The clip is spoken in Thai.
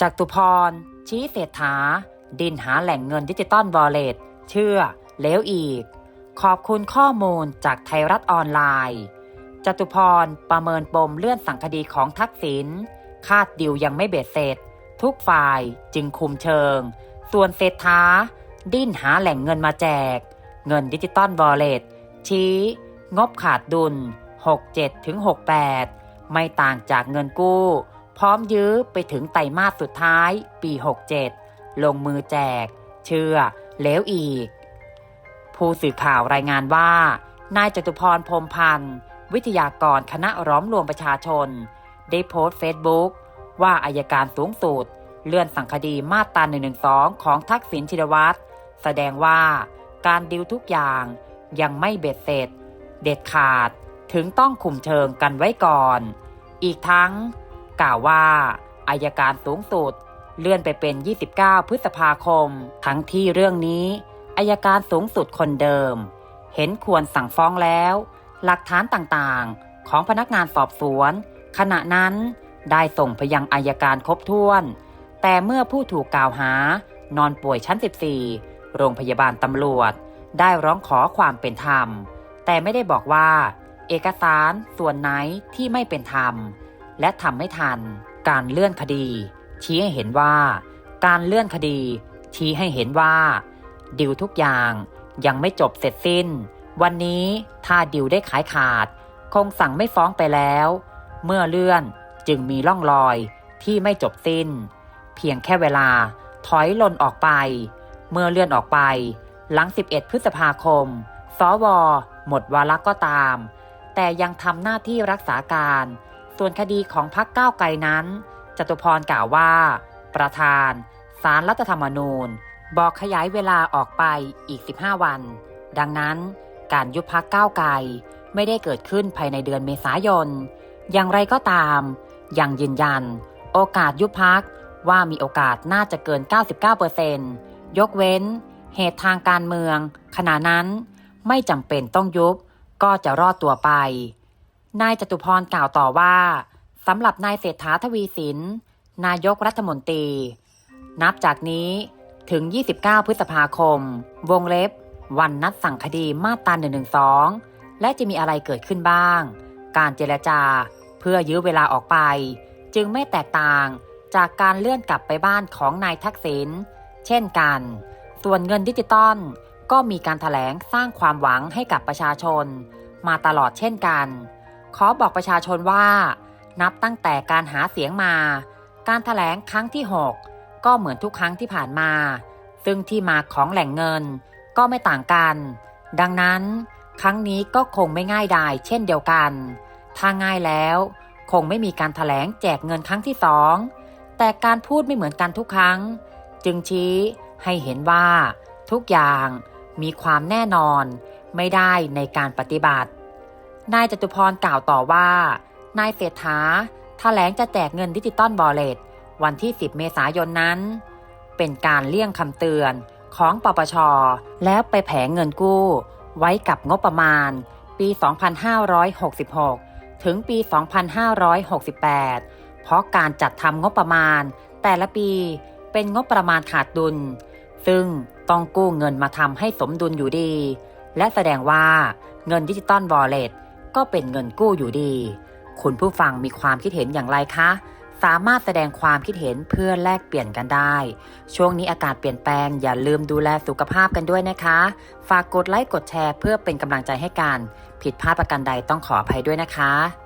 จากตุพร ชี้เศรษฐา ดินหาแหล่งเงินดิจิตอลวอลเล็ตเชื่อเล้วอีก ขอบคุณข้อมูลจากไทยรัฐออนไลน์จตุพรประเมินปมเลื่อนสั่งคดีของทักษิณคาดดิวยังไม่เบ็ดเสร็จ ทุกฝ่ายจึงคุมเชิง ส่วนเศรษฐา ดิ้นหาแหล่งเงินมาแจก เงินดิจิตอลวอลเล็ตชี้ งบขาดดุล 67ถึง68 ไม่ต่างจากเงินกู้ พร้อมยื้อไปถึงไตรมาสสุดท้ายปี 67 ลงมือแจก เชื่อเลวอีก ผู้สื่อข่าวรายงานว่า นายจตุพรพรมพันธ์ วิทยากรคณะร้อมรวมประชาชน ได้โพสต์เฟซบุ๊กว่าอายการสูงสุด เลื่อนสั่งคดีมาตรา112 ของทักษิณชินวัตรแสดงว่าการดิวทุกอย่างยังไม่เบ็ดเสร็จ เด็ดขาดถึงต้องคุมเชิงกันไว้ก่อน อีกทั้ง กล่าวว่าอายการสูงสุดเลื่อนไปเป็น 29 พฤษภาคม ทั้งที่เรื่องนี้อายการสูงสุดคนเดิม เห็นควรสั่งฟ้องแล้ว หลักฐานต่างๆ ของพนักงานสอบสวน ขณะนั้นได้ส่งไปยังอายการครบถ้วน แต่เมื่อผู้ถูกกล่าวหานอนป่วยชั้น 14 โรงพยาบาลตำรวจ ได้ร้องขอความเป็นธรรม แต่ไม่ได้บอกว่า เอกสารส่วนไหนที่ไม่เป็นธรรม และทำไม่ทัน การเลื่อนคดี ชี้ให้เห็นว่า การเลื่อนคดี ชี้ให้เห็นว่า ดิวทุกอย่างยังไม่จบเสร็จสิ้น วันนี้ถ้าดิวได้ขายขาด คงสั่งไม่ฟ้องไปแล้ว เมื่อเลื่อนจึงมีร่องรอยที่ไม่จบสิ้น เพียงแค่เวลาถอยหล่นออกไป เมื่อเลื่อนออกไป หลัง 11 พฤษภาคม สว หมดวาระก็ตาม แต่ยังทำหน้าที่รักษาการ ส่วนคดีของพรรคก้าวไกลนั้นจตุพรกล่าวว่า ประธานสารรัฐธรรมนูญ บอกขยายเวลาออกไปอีก 15 วัน ดังนั้นการยุบพักก้าวไกลไม่ได้เกิดขึ้นภายในเดือนเมษายน อย่างไรก็ตามยังยืนยัน โอกาสยุบพักว่ามีโอกาสน่าจะเกิน 99%ยกเว้น เหตุทางการเมือง ขณะนั้นไม่จำเป็นต้องยุบก็จะรอดตัวไป นายจตุพรกล่าวต่อว่าสำหรับนายเศรษฐาทวีสิน นายกรัฐมนตรี นับจากนี้ถึง 29 พฤษภาคม วงเล็บ วันนัดสั่งคดีมาตรา112 และจะมีอะไรเกิดขึ้นบ้าง การเจรจาเพื่อยื้อเวลาออกไป จึงไม่แตกต่างจากการเลื่อนกลับไปบ้านของนายทักษิณเช่นกัน ส่วนเงินดิจิตอลก็มีการถแถลงสร้างความหวังให้กับประชาชน มาตลอดเช่นกัน ขอบอกประชาชนว่า นับตั้งแต่การหาเสียงมา การถแถลงครั้งที่ 6 ก็เหมือนทุกครั้งที่ผ่านมา ซึ่งที่มาของแหล่งเงินก็ไม่ต่างกัน ดังนั้น ครั้งนี้ก็คงไม่ง่ายดายเช่นเดียวกัน ถ้าง่ายแล้ว คงไม่มีการถแถลงแจกเงินครั้งที่สองแต่การพูดไม่เหมือนกันทุกครั้ง จึงชี้ให้เห็นว่า ทุกอย่างมีความแน่นอนไม่ได้ในการปฏิบัติ นายจตุพรกล่าวต่อว่า นายเศรษฐาแถลงจะแจกเงินดิจิตอลบอลเลตวันที่ 10 เมษายนนั้น เป็นการเลี่ยงคำเตือนของปปช แล้วไปแผงเงินกู้ ไว้กับงบประมาณ ปี 2566 ถึงปี 2568 เพราะการจัดทำงบประมาณ แต่ละปีเป็นงบประมาณขาดดุล ซึ่งต้องกู้เงินมาทำให้สมดุลอยู่ดี และแสดงว่าเงินดิจิตอลวอลเล็ต ก็เป็นเงินกู้อยู่ดี คุณผู้ฟังมีความคิดเห็นอย่างไรคะ สามารถแสดงความคิดเห็นเพื่อแลกเปลี่ยนกันได้ ช่วงนี้อากาศเปลี่ยนแปลงอย่าลืมดูแลสุขภาพกันด้วยนะคะ ฝากกดไลค์กดแชร์ เพื่อเป็นกำลังใจให้กัน ผิดพลาดประการใดต้องขออภัยด้วยนะคะ